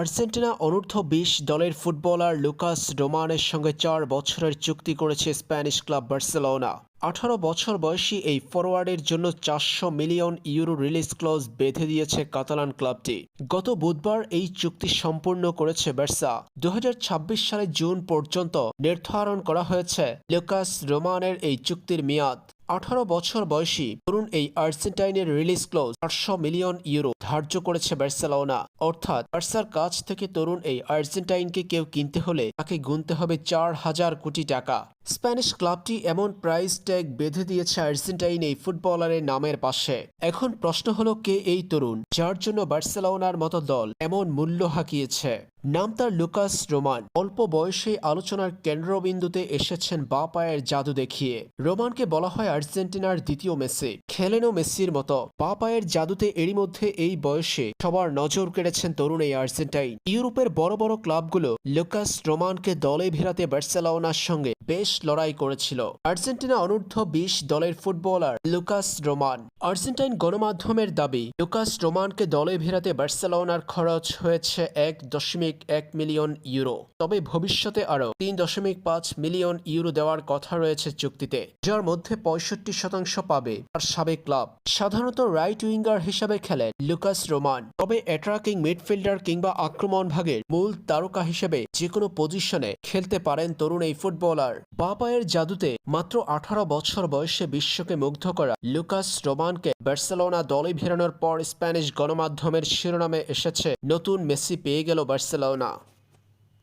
Argentina অনূর্ধ্ব বিশ দলের ফুটবলার লুকাস রোমানের সঙ্গে চার বছরের চুক্তি করেছে স্প্যানিশ ক্লাব বার্সেলোনা। আঠারো বছর বয়সী এই ফরোয়ার্ডের জন্য চারশো মিলিয়ন ইউরো রিলিজ ক্লজ বেঁধে দিয়েছে কাতালান ক্লাবটি। গত বুধবার এই চুক্তি সম্পূর্ণ করেছে বার্সা। দু সালের জুন পর্যন্ত নির্ধারণ করা হয়েছে লুকাস রোমানের এই চুক্তির মেয়াদ। আঠারো বছর বয়সী তরুণ এই আর্জেন্টাইনের রিলিজ ক্লোজ আটশো মিলিয়ন ইউরো ধার্য করেছে বার্সেলোনা। অর্থাৎ বার্সার কাছ থেকে তরুণ এই আর্জেন্টাইনকে কেউ কিনতে হলে তাকে গুনতে হবে চার হাজার কোটি টাকা। স্প্যানিশ ক্লাবটি এমন প্রাইস ট্যাগ বেঁধে দিয়েছে আর্জেন্টাইন এই ফুটবলারের নামের পাশে। এখন প্রশ্ন হলো, কে এই তরুণ? যার জন্য বার্সেলোনার মতো দল এমন মূল্য হাঁকিয়েছে? নাম তার লুকাস রোমান। অল্প বয়সে আলোচনার কেন্দ্রবিন্দুতে এসেছেন বা পায়ের জাদু দেখিয়ে। রোমানকে বলা হয় আর্জেন্টিনার দ্বিতীয় মেসি। খেলেনও মেসির মতো। বা পায়ের জাদুতে এরই মধ্যে এই বয়সে সবার নজর কেড়েছেন তরুণ এই আর্জেন্টাইন। ইউরোপের বড় বড় ক্লাবগুলো লুকাস রোমানকে দলে ভেরাতে বার্সেলোনার সঙ্গে বেশ লড়াই করেছিল। আর্জেন্টিনা অনূর্ধ্ব বিশ দলের ফুটবলার লুকাস রোমান। আর্জেন্টাইন গণমাধ্যমের দাবি, লুকাস রোমানকে দলে ভেরাতে বার্সেলোনার খরচ হয়েছে এক দশমিক এক মিলিয়ন ইউরো। তবে ভবিষ্যতে আরও তিন দশমিক পাঁচ মিলিয়ন ইউরো দেওয়ার কথা রয়েছে চুক্তিতে, যার মধ্যে পঁয়ষট্টি শতাংশ পাবে তার সাবেক ক্লাব। সাধারণত রাইট উইঙ্গার হিসাবে খেলেন লুকাস রোমান। তবে অ্যাট্রাকিং মিডফিল্ডার কিংবা আক্রমণ ভাগের মূল তারকা হিসেবে যে কোনো পজিশনে খেলতে পারেন তরুণ এই ফুটবলার। বা পায়ের জাদুতে মাত্র আঠারো বছর বয়সে বিশ্বকে মুগ্ধ করা লুকাস রোমানকে বার্সেলোনা দলে ভেরানোর পর স্প্যানিশ গণমাধ্যমের শিরোনামে এসেছে, নতুন মেসি পেয়ে গেল বার্সেলোনা।